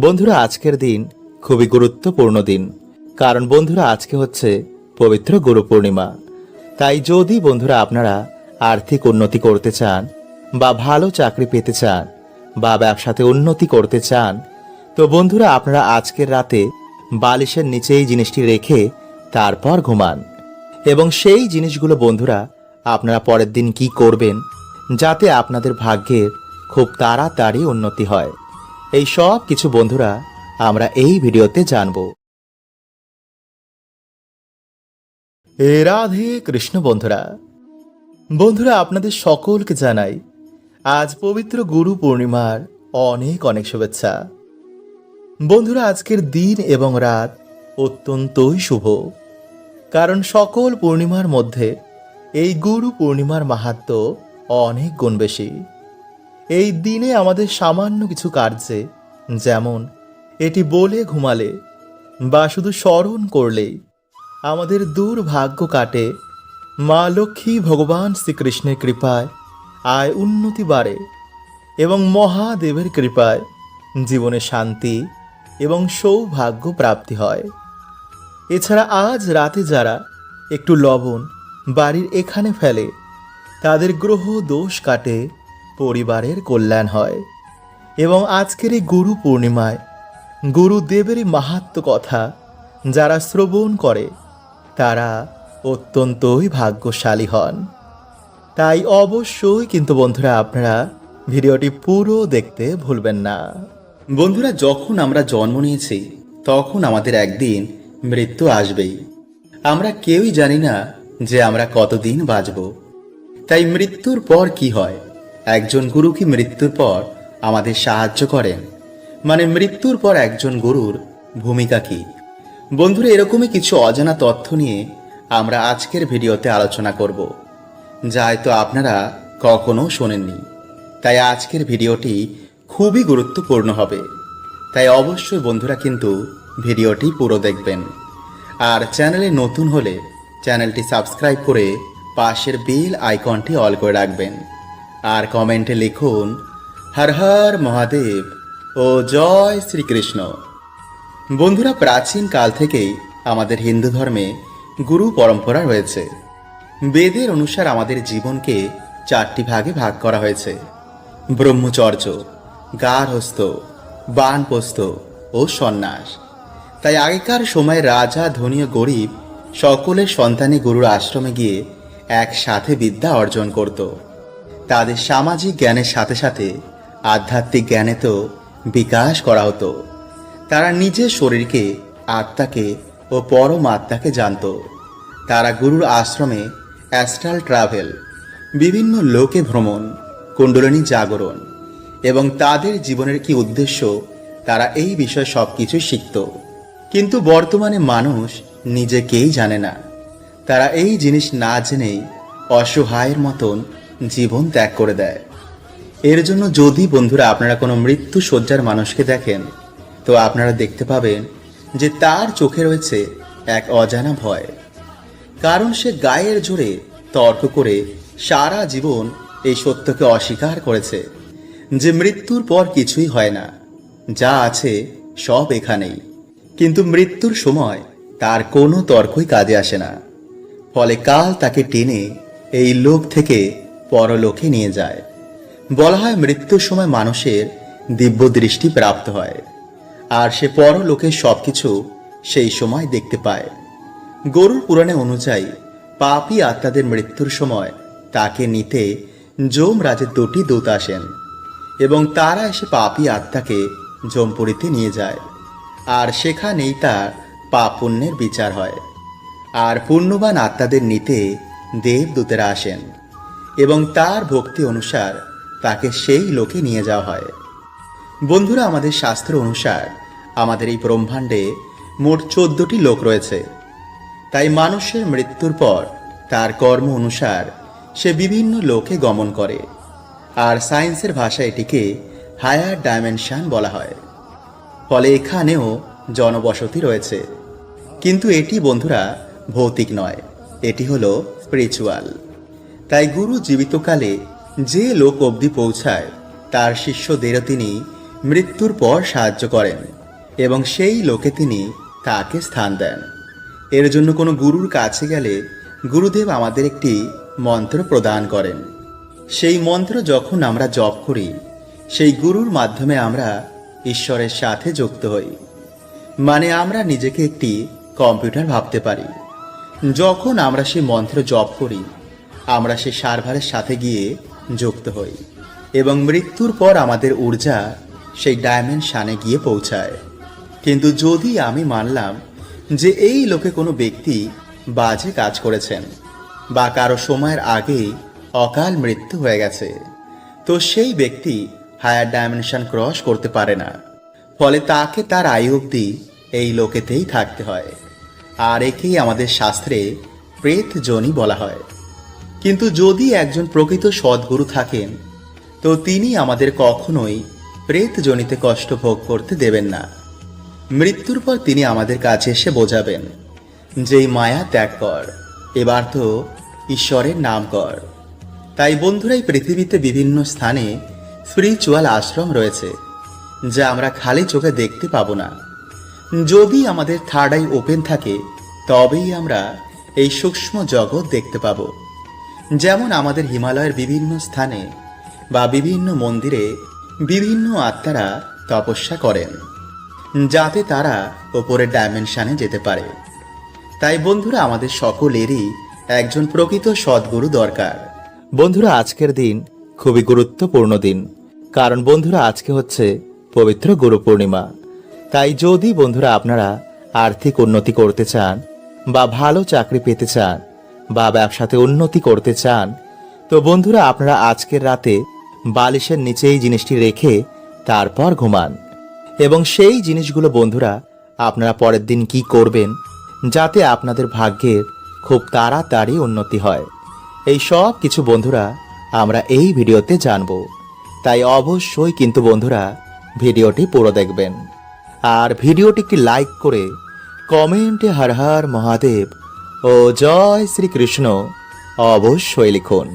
বন্ধুরা, আজকের দিন খুবই গুরুত্বপূর্ণ দিন। কারণ বন্ধুরা, আজকে হচ্ছে পবিত্র গুরু পূর্ণিমা। তাই যদি বন্ধুরা আপনারা আর্থিক উন্নতি করতে চান বা ভালো চাকরি পেতে চান বা ব্যবসাতে উন্নতি করতে চান, তো বন্ধুরা, আপনারা আজকের রাতে বালিশের নিচে এই জিনিসটি রেখে তারপর ঘুমান। এবং সেই জিনিসগুলো বন্ধুরা, আপনারা পরের দিন কি করবেন যাতে আপনাদের ভাগ্যের খুব তাড়াতাড়ি উন্নতি হয়। এই সব কিছু বন্ধুরা, আমরা এই ভিডিওতে জানব। রাধে কৃষ্ণ বন্ধুরা বন্ধুরা আপনাদের সকলকে জানাই, আজ পবিত্র গুরু পূর্ণিমার অনেক অনেক শুভেচ্ছা। বন্ধুরা, আজকের দিন এবং রাত অত্যন্তই শুভ, কারণ সকল পূর্ণিমার মধ্যে এই গুরু পূর্ণিমার মাহাত্ম অনেক গুণ বেশি। এই দিনে আমাদের সামান্য কিছু কার্যে, যেমন এটি বলে ঘুমালে বা শুধু স্মরণ করলেই আমাদের দুর্ভাগ্য কাটে, মা লক্ষ্মী ভগবান শ্রীকৃষ্ণের কৃপায় আয় উন্নতি বাড়ে এবং মহাদেবের কৃপায় জীবনে শান্তি এবং সৌভাগ্য প্রাপ্তি হয়। এছাড়া আজ রাতে যারা একটু লবণ বাড়ির এখানে ফেলে, তাদের গ্রহ দোষ কাটে পরিবারের কল্যাণ হয়। এবং আজকের এই গুরু পূর্ণিমায় গুরুদেবের মাহাত্ম কথা যারা শ্রবণ করে, তারা অত্যন্তই ভাগ্যশালী হন। তাই অবশ্যই কিন্তু বন্ধুরা আপনারা ভিডিওটি পুরো দেখতে ভুলবেন না। বন্ধুরা, যখন আমরা জন্ম নিয়েছি, তখন আমাদের একদিন মৃত্যু আসবেই। আমরা কেউই জানি না যে আমরা কতদিন বাঁচব। তাই মৃত্যুর পর কি হয়? একজন গুরু কি মৃত্যুর পর আমাদের সাহায্য করেন মানে মৃত্যুর পর একজন গুরুর ভূমিকা কি? বন্ধুরা, এরকমই কিছু অজানা তথ্য নিয়ে আমরা আজকের ভিডিওতে আলোচনা করব, যা হয়তো আপনারা কখনো শোনেননি। তাই আজকের ভিডিওটি খুবই গুরুত্বপূর্ণ হবে। তাই অবশ্যই বন্ধুরা কিন্তু ভিডিওটি পুরো দেখবেন। আর চ্যানেলে নতুন হলে চ্যানেলটি সাবস্ক্রাইব করে পাশের বেল আইকনটি অল করে রাখবেন। আর কমেন্টে লিখুন, হর হর মহাদেব ও জয় শ্রীকৃষ্ণ। বন্ধুরা, প্রাচীন কাল থেকেই আমাদের হিন্দু ধর্মে গুরু পরম্পরা রয়েছে। বেদের অনুসার আমাদের জীবনকে চারটি ভাগে ভাগ করা হয়েছে। ব্রহ্মচর্য, গার্হস্থ, বানপ্রস্থ ও সন্ন্যাস। তাই আগেকার সময় রাজা, ধনী ও গরিব সকলের সন্তানে গুরুর আশ্রমে গিয়ে একসাথে বিদ্যা অর্জন করত। তাদের সামাজিক জ্ঞানের সাথে সাথে আধ্যাত্মিক জ্ঞানে তো বিকাশ করা হতো। তারা নিজের শরীরকে আত্মাকে ও পরম আত্মাকে জানত। তারা গুরুর আশ্রমে অ্যাস্ট্রাল ট্রাভেল, বিভিন্ন লোকে ভ্রমণ, কুণ্ডলিনী জাগরণ এবং তাদের জীবনের কি উদ্দেশ্য, তারা এই বিষয়ে সব কিছুই শিখত। কিন্তু বর্তমানে মানুষ নিজেকেই জানে না। তারা এই জিনিস না জেনেই অসহায়ের মতন জীবন ত্যাগ করে দেয়। এর জন্য যদি বন্ধুরা আপনারা কোনো মৃত্যু শয্যার মানুষকে দেখেন, তো আপনারা দেখতে পাবেন যে তার চোখে রয়েছে এক অজানা ভয়। কারণ সে গায়ের জোরে তর্ক করে সারা জীবন এই সত্যকে অস্বীকার করেছে যে মৃত্যুর পর কিছুই হয় না। যা আছে সব এখানেই। কিন্তু মৃত্যুর সময় তার কোনো তর্কই কাজে আসে না। ফলে কাল তাকে টেনে এই লোক থেকে পরলোকে নিয়ে যায়। বলা হয় মৃত্যুর সময় মানুষের দিব্য দৃষ্টি প্রাপ্ত হয়। আর সে পরলোকের সবকিছু সেই সময় দেখতে পায়। গরুর পুরাণে অনুযায়ী পাপী আত্মাদের মৃত্যুর সময় তাকে নিতে যম রাজের দুটি দূত আসেন এবং তারা এসে পাপী আত্মাকে যমপুরীতে নিয়ে যায়। আর সেখানেই তার পাপ পুণ্যের বিচার হয়। আর পুণ্যবান আত্মাদের নিতে দেবদূতেরা আসেন। এবং তার ভক্তি অনুসার তাকে সেই লোকে নিয়ে যাওয়া হয়। বন্ধুরা, আমাদের শাস্ত্র অনুসার আমাদের এই ব্রহ্মাণ্ডে মোট চোদ্দটি লোক রয়েছে। তাই মানুষের মৃত্যুর পর তার কর্ম অনুসার সে বিভিন্ন লোকে গমন করে। আর সায়েন্সের ভাষায় এটিকে হায়ার ডাইমেনশন বলা হয়। ফলে এখানেও জনবসতি রয়েছে। কিন্তু এটি, বন্ধুরা, ভৌতিক নয়। এটি হলো স্পিরিচুয়াল। তাই গুরু জীবিতকালে যে লোক অবধি পৌঁছায়, তার শিষ্যদেরও তিনি মৃত্যুর পর সাহায্য করেন এবং সেই লোকে তিনি তাকে স্থান দেন। এর জন্য কোনো গুরুর কাছে গেলে গুরুদেব আমাদের একটি মন্ত্র প্রদান করেন। সেই মন্ত্র যখন আমরা জপ করি, সেই গুরুর মাধ্যমে আমরা ঈশ্বরের সাথে যুক্ত হই। মানে আমরা নিজেকে একটি কম্পিউটার ভাবতে পারি। যখন আমরা সেই মন্ত্র জপ করি আমরা সেই সার্ভারের সাথে গিয়ে যুক্ত হই এবং মৃত্যুর পর আমাদের ঊর্জা সেই ডায়মেনশানে গিয়ে পৌঁছায়। কিন্তু যদি আমি মানলাম যে এই লোকে কোনো ব্যক্তি বাজে কাজ করেছেন বা কারও সময়ের আগেই অকাল মৃত্যু হয়ে গেছে, তো সেই ব্যক্তি হায়ার ডাইমেনশন ক্রস করতে পারে না। ফলে তাকে তার আয়ু অবধি এই লোকেতেই থাকতে হয়। আর একেই আমাদের শাস্ত্রে প্রেত জনি বলা হয়। কিন্তু যদি একজন প্রকৃত সদ্গুরু থাকেন, তো তিনি আমাদের কখনোই প্রেত জনিতে কষ্ট ভোগ করতে দেবেন না। মৃত্যুর পর তিনি আমাদের কাছে এসে বোঝাবেন যেই মায়া ত্যাগ কর, এবার তো ঈশ্বরের নাম কর। তাই বন্ধুরা, এই পৃথিবীতে বিভিন্ন স্থানে স্পিরিচুয়াল আশ্রম রয়েছে, যা আমরা খালি চোখে দেখতে পাবো না। যদি আমাদের থার্ড আই ওপেন থাকে, তবেই আমরা এই সূক্ষ্ম জগৎ দেখতে পাবো। যেমন আমাদের হিমালয়ের বিভিন্ন স্থানে বা বিভিন্ন মন্দিরে বিভিন্ন আত্মারা তপস্যা করেন, যাতে তারা ওপরের ডাইমেনশনে যেতে পারে। তাই বন্ধুরা, আমাদের সকলেরই একজন প্রকৃত সদ্গুরু দরকার। বন্ধুরা, আজকের দিন খুবই গুরুত্বপূর্ণ দিন। কারণ বন্ধুরা, আজকে হচ্ছে পবিত্র গুরু পূর্ণিমা। তাই যদি বন্ধুরা আপনারা আর্থিক উন্নতি করতে চান বা ভালো চাকরি পেতে চান বা ব্যবসাতে উন্নতি করতে চান। তো বন্ধুরা, আপনারা আজকের রাতে বালিশের নিচে এই জিনিসটি রেখে তারপর ঘুমান। এবং সেই জিনিসগুলো বন্ধুরা, আপনারা পরের দিন কি করবেন যাতে আপনাদের ভাগ্যের খুব তাড়াতাড়ি উন্নতি হয়। এই সব কিছু বন্ধুরা, আমরা এই ভিডিওতে জানব। তাই অবশ্যই কিন্তু বন্ধুরা, ভিডিওটি পুরো দেখবেন। আর ভিডিওটি একটি লাইক করে কমেন্টে হর হর মহাদেব ও জয় শ্রীকৃষ্ণ অবশ্যই লিখুন।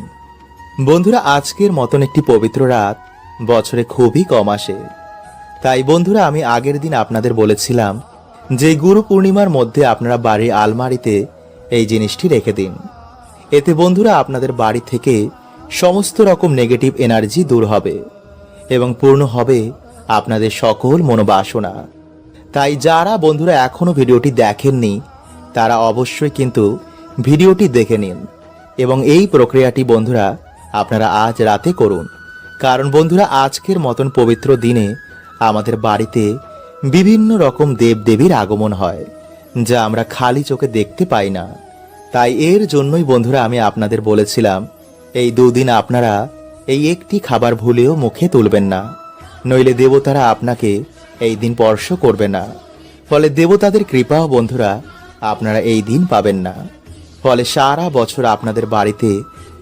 বন্ধুরা, আজকের মতন একটি পবিত্র রাত বছরে খুবই কম আসে। তাই বন্ধুরা, আমি আগের দিন আপনাদের বলেছিলাম যে গুরু পূর্ণিমার মধ্যে আপনারা বাড়ির আলমারিতে এই জিনিসটি রেখে দিন। এতে বন্ধুরা, আপনাদের বাড়ি থেকে সমস্ত রকম নেগেটিভ এনার্জি দূর হবে এবং পূর্ণ হবে আপনাদের সকল মনোবাসনা। তাই যারা বন্ধুরা এখনও ভিডিওটি দেখেননি তারা অবশ্যই কিন্তু ভিডিওটি দেখে নিন। এবং এই প্রক্রিয়াটি বন্ধুরা আপনারা আজ রাতে করুন। কারণ বন্ধুরা আজকের মতন পবিত্র দিনে আমাদের বাড়িতে বিভিন্ন রকম দেবদেবীর আগমন হয়, যা আমরা খালি চোখে দেখতে পাই না। তাই এর জন্যই বন্ধুরা আমি আপনাদের বলেছিলাম, এই দুদিন আপনারা এই একটি খাবার ভুলেও মুখে তুলবেন না। নইলে দেবতারা আপনাকে এই দিন স্পর্শ করবে না। ফলে দেবতাদের কৃপাও বন্ধুরা আপনারা এই দিন পাবেন না। ফলে সারা বছর আপনাদের বাড়িতে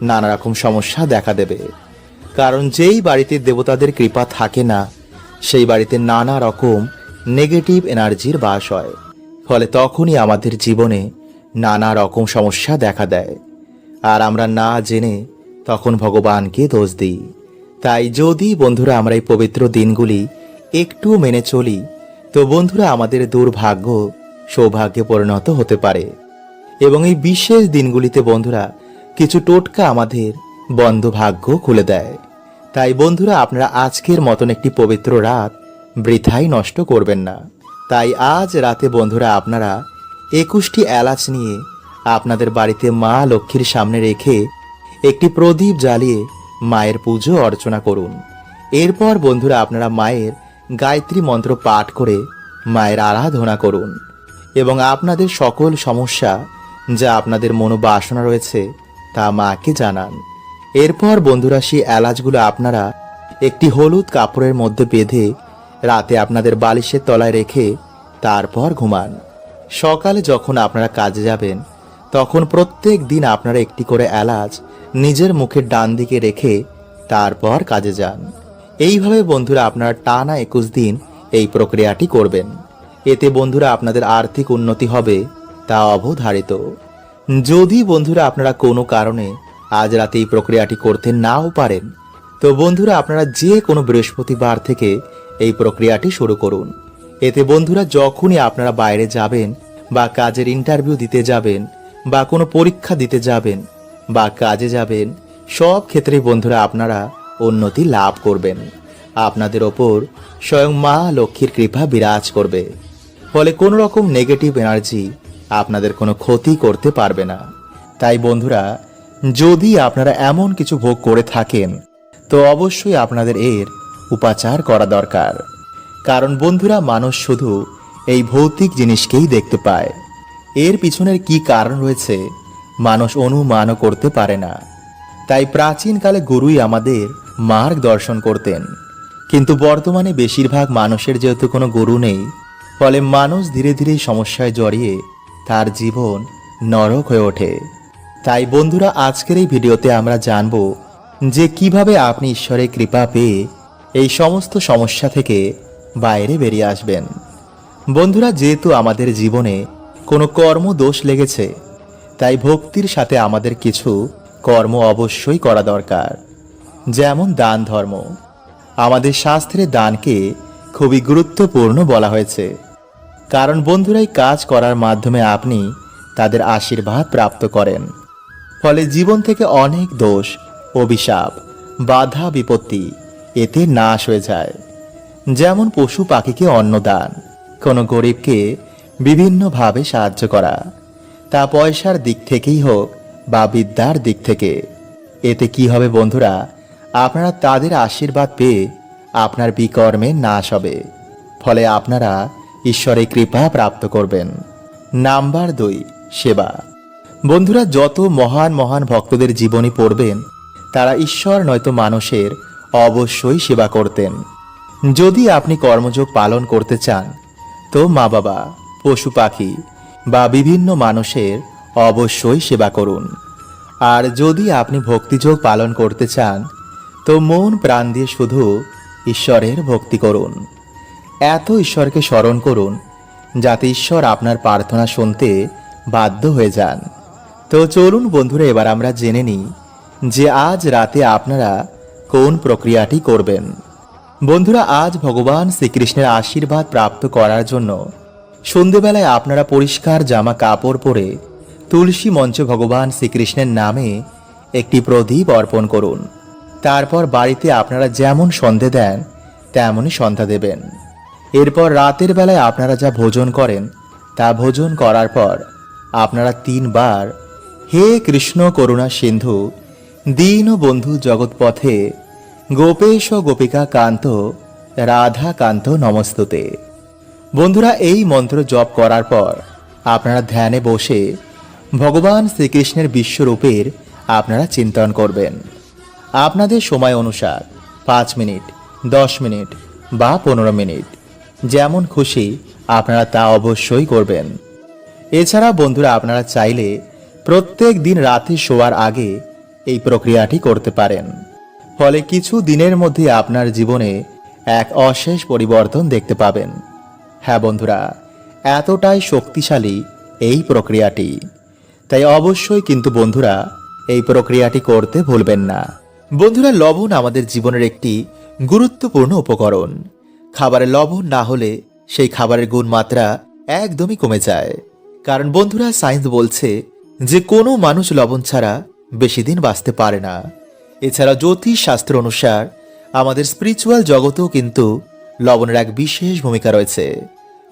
নানা রকম সমস্যা দেখা দেবে। কারণ যেই বাড়িতে দেবতাদের কৃপা থাকে না, সেই বাড়িতে নানা রকম নেগেটিভ এনার্জির বাস হয়। ফলে তখনই আমাদের জীবনে নানা রকম সমস্যা দেখা দেয়। আর আমরা না জেনে তখন ভগবানকে দোষ দিই। তাই যদি বন্ধুরা আমরা এই পবিত্র দিনগুলি একটু মেনে চলি, তো বন্ধুরা আমাদের দুর্ভাগ্য সৌভাগ্যে পরিণত হতে পারে। এবং এই বিশেষ দিনগুলিতে বন্ধুরা, কিছু টোটকা আমাদের বন্ধ ভাগ্য খুলে দেয়। তাই বন্ধুরা, আপনারা আজকের মতন একটি পবিত্র রাত বৃথাই নষ্ট করবেন না। তাই আজ রাতে বন্ধুরা, আপনারা একুশটি এলাচ নিয়ে আপনাদের বাড়িতে মা লক্ষ্মীর সামনে রেখে একটি প্রদীপ জ্বালিয়ে মায়ের পুজো অর্চনা করুন। এরপর বন্ধুরা, আপনারা মায়ের গায়ত্রী মন্ত্র পাঠ করে মায়ের আরাধনা করুন। এবং আপনাদের সকল সমস্যা যা আপনাদের মনোবাসনা রয়েছে তা মাকে জানান। এরপর বন্ধুরা সেই এলাচগুলো আপনারা একটি হলুদ কাপড়ের মধ্যে বেঁধে রাতে আপনাদের বালিশের তলায় রেখে তারপর ঘুমান। সকালে যখন আপনারা কাজে যাবেন, তখন প্রত্যেক দিন আপনারা একটি করে এলাচ নিজের মুখের ডান দিকে রেখে তারপর কাজে যান। এইভাবে বন্ধুরা আপনারা টানা একুশ দিন এই প্রক্রিয়াটি করবেন। এতে বন্ধুরা আপনাদের আর্থিক উন্নতি হবে, তা অবধারিত। যদি বন্ধুরা আপনারা কোনো কারণে আজ রাতে এই প্রক্রিয়াটি করতে নাও পারেন, তো বন্ধুরা আপনারা যে কোনো বৃহস্পতিবার থেকে এই প্রক্রিয়াটি শুরু করুন। এতে বন্ধুরা যখনই আপনারা বাইরে যাবেন বা কাজের ইন্টারভিউ দিতে যাবেন বা কোনো পরীক্ষা দিতে যাবেন বা কাজে যাবেন, সব ক্ষেত্রে বন্ধুরা আপনারা উন্নতি লাভ করবেন। আপনাদের ওপর স্বয়ং মা লক্ষ্মীর কৃপা বিরাজ করবে। ফলে কোনো রকম নেগেটিভ এনার্জি আপনাদের কোনো ক্ষতি করতে পারবে না। তাই বন্ধুরা, যদি আপনারা এমন কিছু ভোগ করে থাকেন, তো অবশ্যই আপনাদের এর উপাচার করা দরকার। কারণ বন্ধুরা, মানুষ শুধু এই ভৌতিক জিনিসকেই দেখতে পায়। এর পিছনের কি কারণ রয়েছে, মানুষ অনুমানও করতে পারে না। তাই প্রাচীনকালে গুরুই আমাদের মার্গ দর্শন করতেন। কিন্তু বর্তমানে বেশিরভাগ মানুষের যেহেতু কোনো গুরু নেই ফলে মানুষ ধীরে ধীরে সমস্যায় জড়িয়ে তার জীবন নরক হয়ে ওঠে। তাই বন্ধুরা, আজকের এই ভিডিওতে আমরা জানব যে কীভাবে আপনি ঈশ্বরের কৃপা পেয়ে এই সমস্ত সমস্যা থেকে বাইরে বেরিয়ে আসবেন। বন্ধুরা, যেহেতু আমাদের জীবনে কোনো কর্ম দোষ লেগেছে, তাই ভক্তির সাথে আমাদের কিছু কর্ম অবশ্যই করা দরকার। যেমন দান ধর্ম। আমাদের শাস্ত্রে দানকে খুবই গুরুত্বপূর্ণ বলা হয়েছে। কারণ বন্ধুরাই কাজ করার মাধ্যমে আপনি তাদের আশীর্বাদ প্রাপ্ত করেন। ফলে জীবন থেকে অনেক দোষ, অভিশাপ, বাধা, বিপত্তি এতে নাশ হয়ে যায়। যেমন পশু পাখিকে অন্নদান, কোনো গরিবকে বিভিন্নভাবে সাহায্য করা, তা পয়সার দিক থেকেই হোক বা বিদ্যার দিক থেকে। এতে কি হবে বন্ধুরা? আপনারা তাদের আশীর্বাদ পেয়ে আপনার বিকর্মে নাশ হবে। ফলে আপনারা ঈশ্বরের কৃপা প্রাপ্ত করবেন। নাম্বার দুই, সেবা। বন্ধুরা, যত মহান মহান ভক্তদের জীবনী পড়বেন, তারা ঈশ্বর নয়তো মানুষের অবশ্যই সেবা করতেন। যদি আপনি কর্মযোগ পালন করতে চান, তো মা বাবা, পশু পাখি বা বিভিন্ন মানুষের অবশ্যই সেবা করুন। আর যদি আপনি ভক্তিযোগ পালন করতে চান, তো মন প্রাণ দিয়ে শুধু ঈশ্বরের ভক্তি করুন। এত ঈশ্বরকে স্মরণ করুন, যাতে ঈশ্বর আপনার প্রার্থনা শুনতে বাধ্য হয়ে যান। তো চলুন বন্ধুরা, এবার আমরা জেনে নিই যে আজ রাতে আপনারা কোন প্রক্রিয়াটি করবেন। বন্ধুরা, আজ ভগবান শ্রীকৃষ্ণের আশীর্বাদ প্রাপ্ত করার জন্য সন্ধেবেলায় আপনারা পরিষ্কার জামা কাপড় পরে তুলসী মঞ্চে ভগবান শ্রীকৃষ্ণের নামে একটি প্রদীপ অর্পণ করুন। তারপর বাড়িতে আপনারা যেমন সন্ধে দেন, তেমনই সন্ধ্যা দেবেন। এরপর রাতের বেলায় আপনারা যা ভোজন করেন, তা ভোজন করার পর আপনারা তিনবার হে কৃষ্ণ করুণা সিন্ধু, দীন বন্ধু জগৎপথে গোপেশ গোপিকা কান্ত, রাধা কান্ত নমস্তুতে। বন্ধুরা, এই মন্ত্র জপ করার পর আপনারা ধ্যানে বসে ভগবান শ্রীকৃষ্ণের বিশ্বরূপের আপনারা চিন্তন করবেন। আপনাদের সময় অনুসার পাঁচ মিনিট, দশ মিনিট বা পনেরো মিনিট। যেমন খুশি আপনারা তা অবশ্যই করবেন। এছাড়া বন্ধুরা আপনারা চাইলে প্রত্যেক দিন রাতে শোয়ার আগে এই প্রক্রিয়াটি করতে পারেন। ফলে কিছু দিনের মধ্যে আপনার জীবনে এক অশেষ পরিবর্তন দেখতে পাবেন। হ্যাঁ বন্ধুরা, এতটাই শক্তিশালী এই প্রক্রিয়াটি। তাই অবশ্যই কিন্তু বন্ধুরা এই প্রক্রিয়াটি করতে ভুলবেন না। বন্ধুরা লবণ আমাদের জীবনের একটি গুরুত্বপূর্ণ উপকরণ। খাবারে লবণ না হলে সেই খাবারের গুণমাত্রা একদমই কমে যায়। কারণ বন্ধুরা, সায়েন্স বলছে যে কোনো মানুষ লবণ ছাড়া বেশি দিন বাঁচতে পারে না। এছাড়া জ্যোতিষ শাস্ত্র অনুসার আমাদের স্পিরিচুয়াল জগতেও কিন্তু লবণের এক বিশেষ ভূমিকা রয়েছে।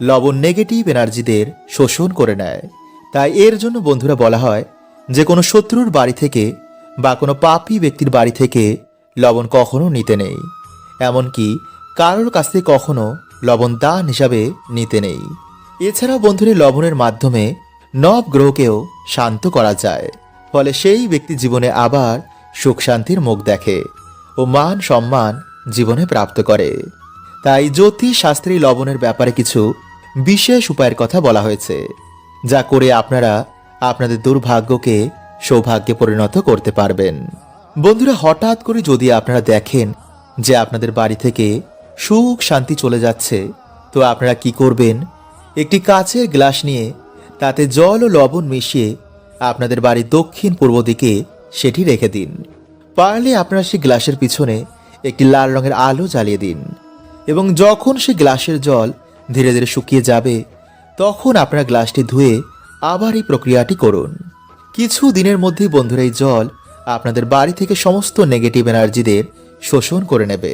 লবণ নেগেটিভ এনার্জিদের শোষণ করে নেয়। তাই এর জন্য বন্ধুরা বলা হয় যে কোনো শত্রুর বাড়ি থেকে বা কোনো পাপী ব্যক্তির বাড়ি থেকে লবণ কখনো নিতে নেই। এমনকি কারোর কাছ থেকে কখনো লবণ দান হিসাবে নিতে নেই। এছাড়াও বন্ধুরা লবণের মাধ্যমে নব গ্রহকেও শান্ত করা যায়। ফলে সেই ব্যক্তি জীবনে আবার সুখ শান্তির মুখ দেখে ও মান সম্মান জীবনে প্রাপ্ত করে। তাই জ্যোতিষ শাস্ত্রী লবণের ব্যাপারে কিছু বিশেষ উপায়ের কথা বলা হয়েছে, যা করে আপনারা আপনাদের দুর্ভাগ্যকে সৌভাগ্যে পরিণত করতে পারবেন। বন্ধুরা, হঠাৎ করে যদি আপনারা দেখেন যে আপনাদের বাড়ি থেকে সুখ শান্তি চলে যাচ্ছে। তো আপনারা কি করবেন? একটি কাচের গ্লাস নিয়ে তাতে জল ও লবণ মিশিয়ে আপনাদের বাড়ির দক্ষিণ পূর্ব দিকে সেটি রেখে দিন। পারলে আপনারা সেই গ্লাসের পিছনে একটি লাল রঙের আলো জ্বালিয়ে দিন এবং যখন সে গ্লাসের জল ধীরে ধীরে শুকিয়ে যাবে, তখন আপনারা গ্লাসটি ধুয়ে আবার এই প্রক্রিয়াটি করুন। কিছু দিনের মধ্যেই বন্ধুরা এই জল আপনাদের বাড়ি থেকে সমস্ত নেগেটিভ এনার্জিদের শোষণ করে নেবে।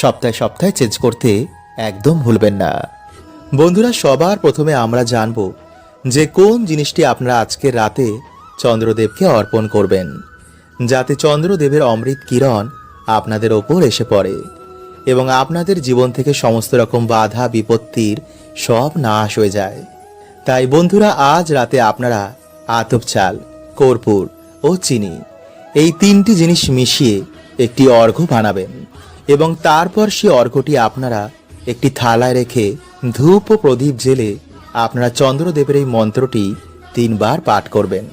সপ্তাহে সপ্তাহে চেঞ্জ করতে একদম ভুলবেন না। বন্ধুরা, সবার প্রথমে আমরা জানব যে কোন জিনিসটি আপনারা আজকের রাতে চন্দ্রদেবকে অর্পণ করবেন, যাতে চন্দ্রদেবের অমৃত কিরণ আপনাদের ওপর এসে পড়ে এবং আপনাদের জীবন থেকে সমস্ত রকম বাধা, বিপত্তির সব নাশ হয়ে যায়। তাই বন্ধুরা, আজ রাতে আপনারা আতপ চাল, কর্পূর ও চিনি এই তিনটি জিনিস মিশিয়ে একটি অর্ঘ্য বানাবেন। এবং তারপর সে অর্ঘ্যটি আপনারা একটি থালায় রেখে ধূপ ও প্রদীপ জেলে আপনারা চন্দ্রদেবের এই মন্ত্রটি তিনবার পাঠ করবেন।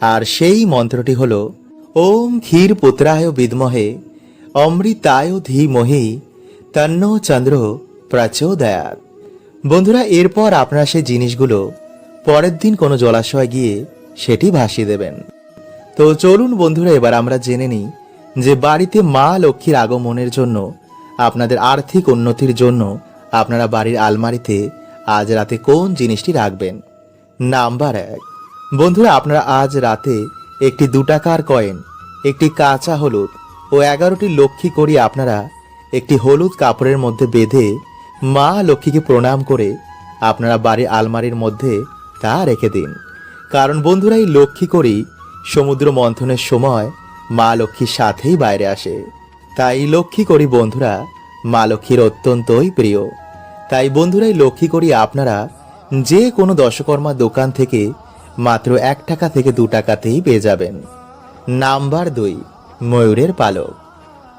আর সেই মন্ত্রটি হল, ওম ক্ষীর পুত্রায় বিদ্মহে, অমৃতায় ধীমহি, তন্ন চন্দ্র প্রচোদয়াত। বন্ধুরা, এরপর আপনারা সেই জিনিসগুলো পরের দিন কোনো জলাশয় গিয়ে সেটি ভাসিয়ে দেবেন। তো চলুন বন্ধুরা, এবার আমরা জেনে নিই যে বাড়িতে মা লক্ষ্মীর আগমনের জন্য, আপনাদের আর্থিক উন্নতির জন্য আপনারা বাড়ির আলমারিতে আজ রাতে কোন জিনিসটি রাখবেন? নাম্বার এক। বন্ধুরা, আপনারা আজ রাতে একটি দু টাকার কয়েন, একটি কাঁচা হলুদ ও এগারোটি লক্ষ্মী করি আপনারা একটি হলুদ কাপড়ের মধ্যে বেঁধে মা লক্ষ্মীকে প্রণাম করে আপনারা বাড়ির আলমারির মধ্যে তা রেখে দিন। কারণ বন্ধুরা, এই লক্ষ্মী করি সমুদ্র মন্থনের সময় মা লক্ষ্মীর সাথেই বাইরে আসে। তাই লক্ষ্মী করি বন্ধুরা, মা লক্ষ্মীর অত্যন্তই প্রিয়। তাই বন্ধুরাই লক্ষ্মী করি আপনারা যে কোনো দশকর্মা দোকান থেকে মাত্র এক টাকা থেকে দু টাকাতেই পেয়ে যাবেন। নাম্বার দুই, ময়ূরের পালক।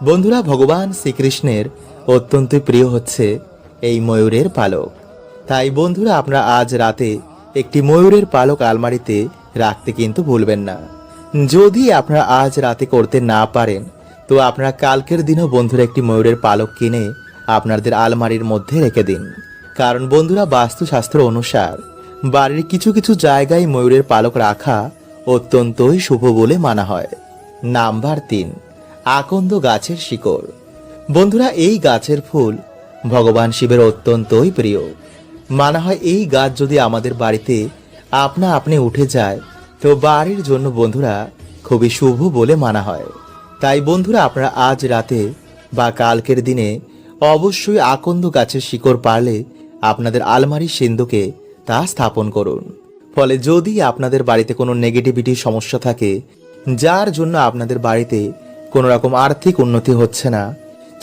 বন্ধুরা, ভগবান শ্রীকৃষ্ণের অত্যন্ত প্রিয় হচ্ছে এই ময়ূরের পালক। তাই বন্ধুরা, আপনারা আজ রাতে একটি ময়ূরের পালক আলমারিতে রাখতে কিন্তু ভুলবেন না। যদি আপনারা আজ রাতে করতে না পারেন, তো আপনারা কালকের দিনও বন্ধুরা একটি ময়ূরের পালক কিনে আপনাদের আলমারির মধ্যে রেখে দিন। কারণ বন্ধুরা বাস্তুশাস্ত্র অনুসার, বাড়ির কিছু কিছু জায়গায় ময়ূরের পালক রাখা অত্যন্তই শুভ বলে মানা হয়। নাম্বার তিন, আকন্দ গাছের শিকড়। বন্ধুরা, এই গাছের ফুল ভগবান শিবের অত্যন্তই প্রিয়। মানা হয় এই গাছ যদি আমাদের বাড়িতে আপনা আপনি উঠে যায় তো বাড়ির জন্য বন্ধুরা খুবই শুভ বলে মানা হয়। তাই বন্ধুরা আপনারা আজ রাতে বা কালকের দিনে অবশ্যই আকন্দ গাছের শিকড় পারলে আপনাদের আলমারির সিন্ধুকে তা স্থাপন করুন। ফলে যদি আপনাদের বাড়িতে কোনো নেগেটিভিটির সমস্যা থাকে, যার জন্য আপনাদের বাড়িতে কোনো রকম আর্থিক উন্নতি হচ্ছে না,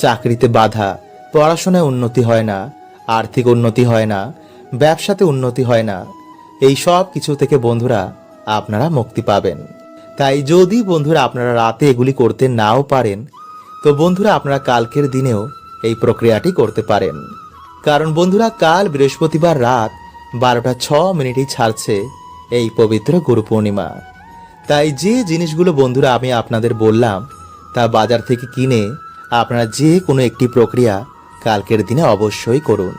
চাকরিতে বাধা, পড়াশোনায় উন্নতি হয় না, আর্থিক উন্নতি হয় না, ব্যবসাতে উন্নতি হয় না, এই সব কিছু থেকে বন্ধুরা আপনারা মুক্তি পাবেন। তাই যদি বন্ধুরা আপনারা রাতে এগুলি করতে নাও পারেন, তো বন্ধুরা আপনারা কালকের দিনেও এই প্রক্রিয়াটি করতে পারেন। কারণ বন্ধুরা, কাল বৃহস্পতিবার রাত বারোটা ছ মিনিটই ছাড়ছে এই পবিত্র গুরু পূর্ণিমা। তাই যে জিনিসগুলো বন্ধুরা আমি আপনাদের বললাম, তা বাজার থেকে কিনে আপনারা যে কোনো একটি প্রক্রিয়া কালকের দিনে অবশ্যই করুন।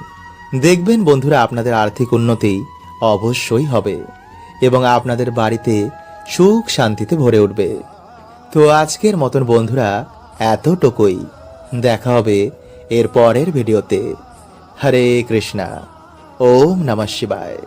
দেখবেন বন্ধুরা, আপনাদের আর্থিক উন্নতি অবশ্যই হবে। এবং আপনাদের বাড়িতে সুখ শান্তিতে ভরে উঠবে। তো আজকের মতন বন্ধুরা, এতটুকুই। দেখা হবে এর পরের ভিডিওতে। হরে কৃষ্ণা। ওম নমঃ শিবায়।